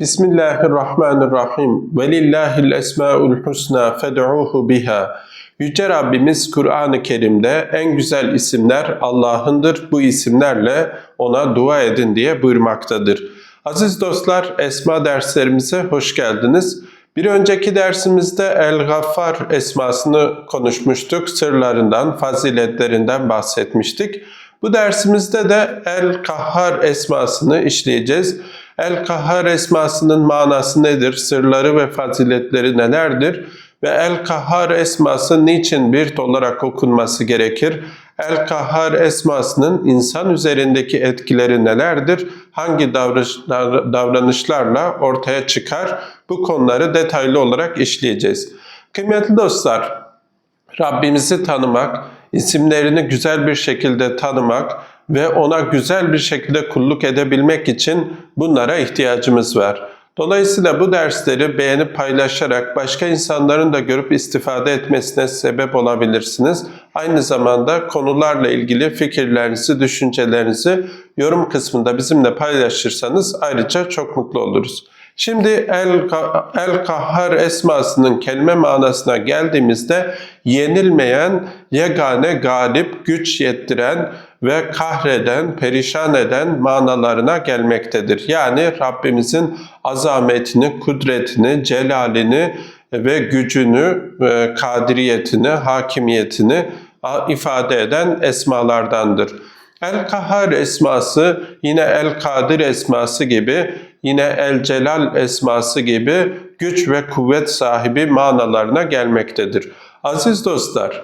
Bismillahirrahmanirrahim. Ve lillahil esmaul husna fed'uhu biha. Yüce Rabbimiz Kur'an-ı Kerim'de en güzel isimler Allah'ındır. Bu isimlerle ona dua edin diye buyurmaktadır. Aziz dostlar, esma derslerimize hoş geldiniz. Bir önceki dersimizde El-Gaffar esmasını konuşmuştuk. Sırlarından, faziletlerinden bahsetmiştik. Bu dersimizde de El-Kahhar esmasını işleyeceğiz. El-Kahhar esmasının manası nedir? Sırları ve faziletleri nelerdir? Ve El-Kahhar esması niçin bir olarak okunması gerekir? El-Kahhar esmasının insan üzerindeki etkileri nelerdir? Hangi davranış- davranışlarla ortaya çıkar? Bu konuları detaylı olarak işleyeceğiz. Kıymetli dostlar, Rabbimizi tanımak, isimlerini güzel bir şekilde tanımak ve ona güzel bir şekilde kulluk edebilmek için bunlara ihtiyacımız var. Dolayısıyla bu dersleri beğenip paylaşarak başka insanların da görüp istifade etmesine sebep olabilirsiniz. Aynı zamanda konularla ilgili fikirlerinizi, düşüncelerinizi yorum kısmında bizimle paylaşırsanız ayrıca çok mutlu oluruz. Şimdi El-Kahhar esmasının kelime manasına geldiğimizde yenilmeyen, yegane, galip, güç yettiren ve kahreden, perişan eden manalarına gelmektedir. Yani Rabbimizin azametini, kudretini, celalini ve gücünü, e, kadiriyetini, hakimiyetini ifade eden esmalardandır. El-Kahhar esması yine El-Kadir esması gibi yine El-Celal esması gibi güç ve kuvvet sahibi manalarına gelmektedir. Aziz dostlar,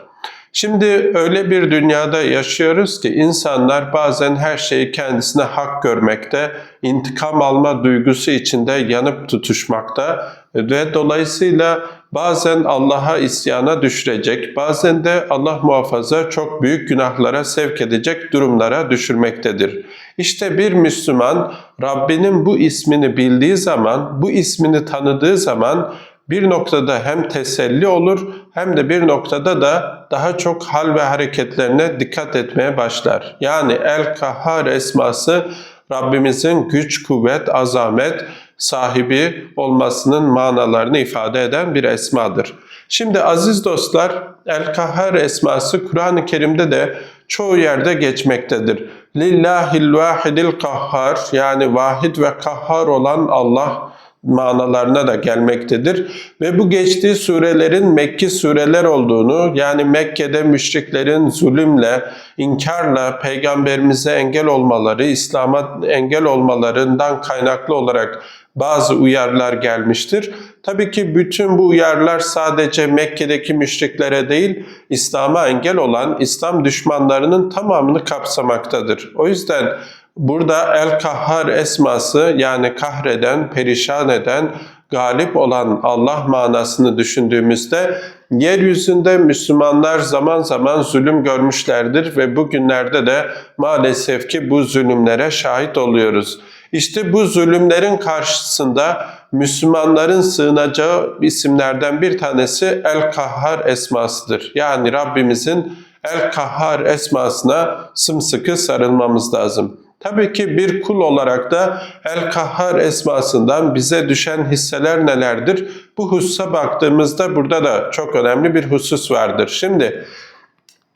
şimdi öyle bir dünyada yaşıyoruz ki insanlar bazen her şeyi kendisine hak görmekte, intikam alma duygusu içinde yanıp tutuşmakta ve dolayısıyla bazen Allah'a isyana düşürecek, bazen de Allah muhafaza çok büyük günahlara sevk edecek durumlara düşürmektedir. İşte bir Müslüman Rabbinin bu ismini bildiği zaman, bu ismini tanıdığı zaman bir noktada hem teselli olur hem de bir noktada da daha çok hal ve hareketlerine dikkat etmeye başlar. Yani El-Kahhar esması Rabbimizin güç, kuvvet, azamet sahibi olmasının manalarını ifade eden bir esmadır. Şimdi aziz dostlar, El-Kahhar esması Kur'an-ı Kerim'de de çoğu yerde geçmektedir. Lillahil vahidil kahhar yani vahid ve kahhar olan Allah manalarına da gelmektedir. Ve bu geçtiği surelerin Mekki sureler olduğunu yani Mekke'de müşriklerin zulümle, inkarla peygamberimize engel olmaları, İslam'a engel olmalarından kaynaklı olarak bazı uyarılar gelmiştir. Tabii ki bütün bu uyarılar sadece Mekke'deki müşriklere değil, İslam'a engel olan İslam düşmanlarının tamamını kapsamaktadır. O yüzden burada El-Kahhar esması yani kahreden, perişan eden, galip olan Allah manasını düşündüğümüzde yeryüzünde Müslümanlar zaman zaman zulüm görmüşlerdir ve bugünlerde de maalesef ki bu zulümlere şahit oluyoruz. İşte bu zulümlerin karşısında Müslümanların sığınacağı isimlerden bir tanesi El-Kahhar esmasıdır. Yani Rabbimizin El-Kahhar esmasına sımsıkı sarılmamız lazım. Tabii ki bir kul olarak da El-Kahhar esmasından bize düşen hisseler nelerdir? Bu hususa baktığımızda burada da çok önemli bir husus vardır. Şimdi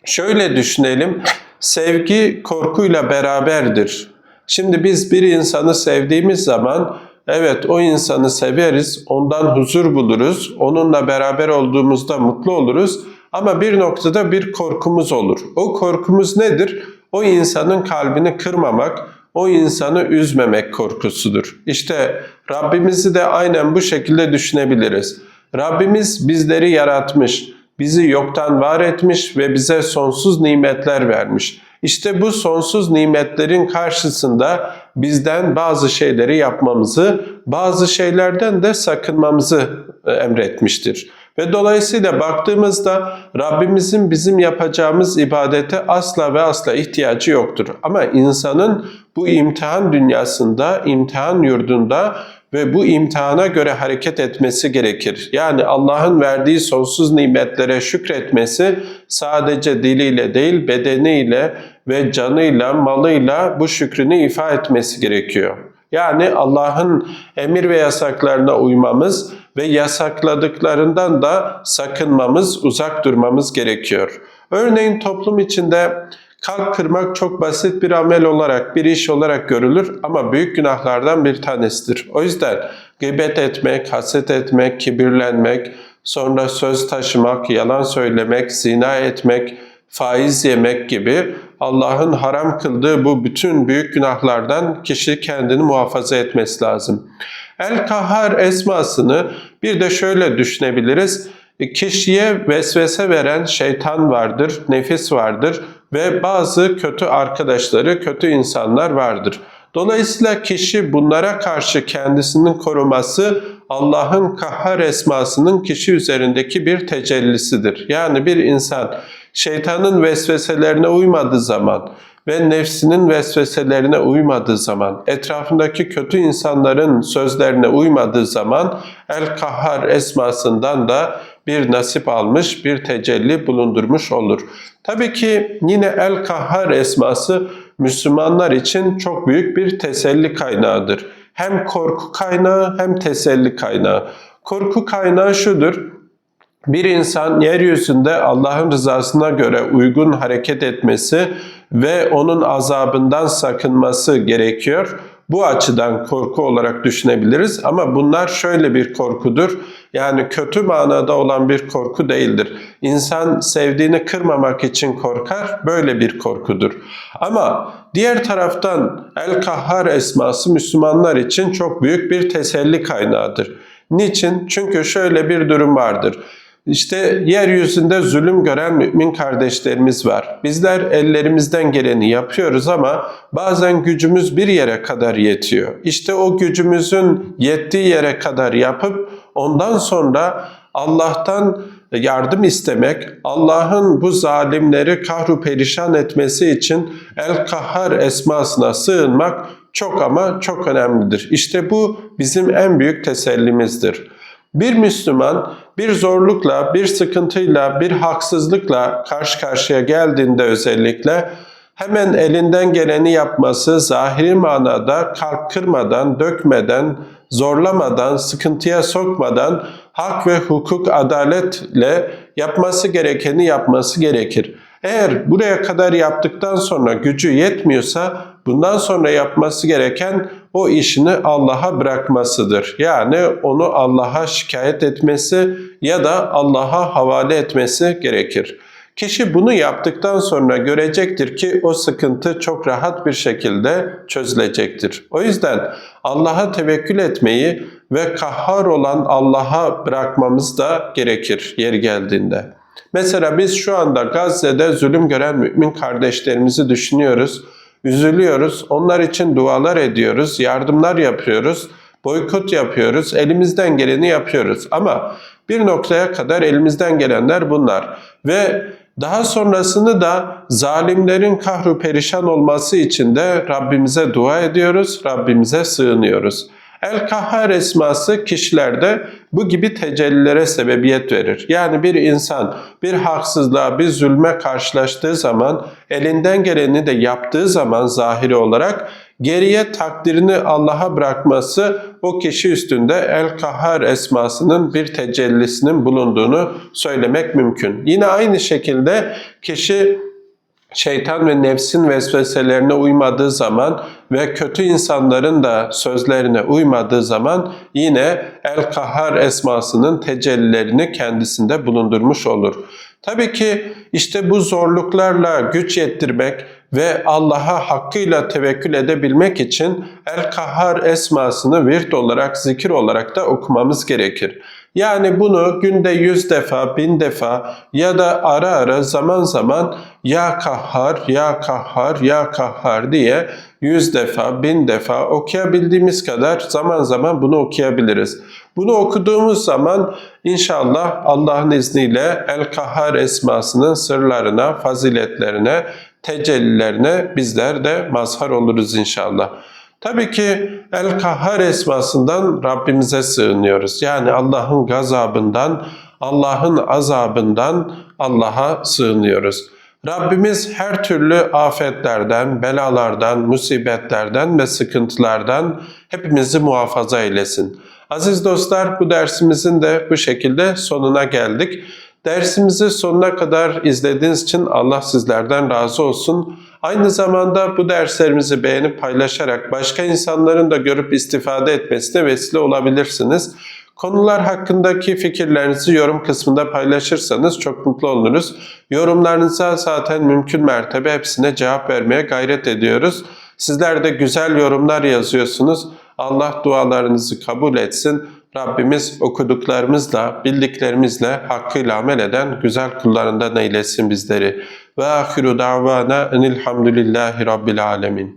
şöyle düşünelim. Sevgi korkuyla beraberdir. Şimdi biz bir insanı sevdiğimiz zaman evet o insanı severiz, ondan huzur buluruz, onunla beraber olduğumuzda mutlu oluruz ama bir noktada bir korkumuz olur. O korkumuz nedir? O insanın kalbini kırmamak, o insanı üzmemek korkusudur. İşte Rabbimizi de aynen bu şekilde düşünebiliriz. Rabbimiz bizleri yaratmış, bizi yoktan var etmiş ve bize sonsuz nimetler vermiş. İşte bu sonsuz nimetlerin karşısında bizden bazı şeyleri yapmamızı, bazı şeylerden de sakınmamızı e, emretmiştir. Ve dolayısıyla baktığımızda Rabbimizin bizim yapacağımız ibadete asla ve asla ihtiyacı yoktur. Ama insanın bu imtihan dünyasında, imtihan yurdunda ve bu imtihana göre hareket etmesi gerekir. Yani Allah'ın verdiği sonsuz nimetlere şükretmesi sadece diliyle değil bedeniyle ve canıyla, malıyla bu şükrünü ifa etmesi gerekiyor. Yani Allah'ın emir ve yasaklarına uymamız ve yasakladıklarından da sakınmamız, uzak durmamız gerekiyor. Örneğin toplum içinde kalp kırmak çok basit bir amel olarak, bir iş olarak görülür ama büyük günahlardan bir tanesidir. O yüzden gıybet etmek, haset etmek, kibirlenmek, sonra söz taşımak, yalan söylemek, zina etmek, faiz yemek gibi Allah'ın haram kıldığı bu bütün büyük günahlardan kişi kendini muhafaza etmesi lazım. El-Kahhar esmasını bir de şöyle düşünebiliriz. Kişiye vesvese veren şeytan vardır, nefis vardır ve bazı kötü arkadaşları, kötü insanlar vardır. Dolayısıyla kişi bunlara karşı kendisinin koruması Allah'ın kahhar esmasının kişi üzerindeki bir tecellisidir. Yani bir insan şeytanın vesveselerine uymadığı zaman ve nefsinin vesveselerine uymadığı zaman, etrafındaki kötü insanların sözlerine uymadığı zaman El-Kahhar esmasından da bir nasip almış, bir tecelli bulundurmuş olur. Tabii ki yine El-Kahhar esması Müslümanlar için çok büyük bir teselli kaynağıdır. Hem korku kaynağı hem teselli kaynağı. Korku kaynağı şudur. Bir insan yeryüzünde Allah'ın rızasına göre uygun hareket etmesi ve onun azabından sakınması gerekiyor. Bu açıdan korku olarak düşünebiliriz ama bunlar şöyle bir korkudur. Yani kötü manada olan bir korku değildir. İnsan sevdiğini kırmamak için korkar, böyle bir korkudur. Ama diğer taraftan El-Kahhar esması Müslümanlar için çok büyük bir teselli kaynağıdır. Niçin? Çünkü şöyle bir durum vardır. İşte yeryüzünde zulüm gören mümin kardeşlerimiz var. Bizler ellerimizden geleni yapıyoruz ama bazen gücümüz bir yere kadar yetiyor. İşte o gücümüzün yettiği yere kadar yapıp ondan sonra Allah'tan yardım istemek, Allah'ın bu zalimleri kahru perişan etmesi için El-Kahhar esmasına sığınmak çok ama çok önemlidir. İşte bu bizim en büyük tesellimizdir. Bir Müslüman bir zorlukla, bir sıkıntıyla, bir haksızlıkla karşı karşıya geldiğinde özellikle hemen elinden geleni yapması, zahiri manada kalp kırmadan, dökmeden, zorlamadan, sıkıntıya sokmadan hak ve hukuk adaletle yapması gerekeni yapması gerekir. Eğer buraya kadar yaptıktan sonra gücü yetmiyorsa bundan sonra yapması gereken o işini Allah'a bırakmasıdır. Yani onu Allah'a şikayet etmesi ya da Allah'a havale etmesi gerekir. Kişi bunu yaptıktan sonra görecektir ki o sıkıntı çok rahat bir şekilde çözülecektir. O yüzden Allah'a tevekkül etmeyi ve kahhar olan Allah'a bırakmamız da gerekir yeri geldiğinde. Mesela biz şu anda Gazze'de zulüm gören mümin kardeşlerimizi düşünüyoruz, üzülüyoruz, onlar için dualar ediyoruz, yardımlar yapıyoruz, boykot yapıyoruz, elimizden geleni yapıyoruz. Ama bir noktaya kadar elimizden gelenler bunlar. Ve daha sonrasını da zalimlerin kahru perişan olması için de Rabbimize dua ediyoruz, Rabbimize sığınıyoruz. El-Kahhar esması kişilerde bu gibi tecellilere sebebiyet verir. Yani bir insan bir haksızlığa, bir zulme karşılaştığı zaman elinden geleni de yaptığı zaman zahiri olarak geriye takdirini Allah'a bırakması o kişi üstünde El-Kahhar esmasının bir tecellisinin bulunduğunu söylemek mümkün. Yine aynı şekilde kişi şeytan ve nefsin vesveselerine uymadığı zaman ve kötü insanların da sözlerine uymadığı zaman yine El-Kahhar esmasının tecellilerini kendisinde bulundurmuş olur. Tabii ki işte bu zorluklarla güç yettirmek ve Allah'a hakkıyla tevekkül edebilmek için El-Kahhar esmasını virt olarak, zikir olarak da okumamız gerekir. Yani bunu günde yüz defa, bin defa ya da ara ara zaman zaman ya kahhar, ya kahhar, ya kahhar diye yüz defa, bin defa okuyabildiğimiz kadar zaman zaman bunu okuyabiliriz. Bunu okuduğumuz zaman inşallah Allah'ın izniyle El-Kahhar esmasının sırlarına, faziletlerine, tecellilerine bizler de mazhar oluruz inşallah. Tabii ki El-Kahhar esmasından Rabbimize sığınıyoruz. Yani Allah'ın gazabından, Allah'ın azabından Allah'a sığınıyoruz. Rabbimiz her türlü afetlerden, belalardan, musibetlerden ve sıkıntılardan hepimizi muhafaza eylesin. Aziz dostlar bu dersimizin de bu şekilde sonuna geldik. Dersimizi sonuna kadar izlediğiniz için Allah sizlerden razı olsun. Aynı zamanda bu derslerimizi beğenip paylaşarak başka insanların da görüp istifade etmesine vesile olabilirsiniz. Konular hakkındaki fikirlerinizi yorum kısmında paylaşırsanız çok mutlu oluruz. Yorumlarınıza zaten mümkün mertebe hepsine cevap vermeye gayret ediyoruz. Sizler de güzel yorumlar yazıyorsunuz. Allah dualarınızı kabul etsin. Rabbimiz okuduklarımızla, bildiklerimizle hakkıyla amel eden güzel kullarından eylesin bizleri. Ve ahiru davana enilhamdülillahi rabbil alemin.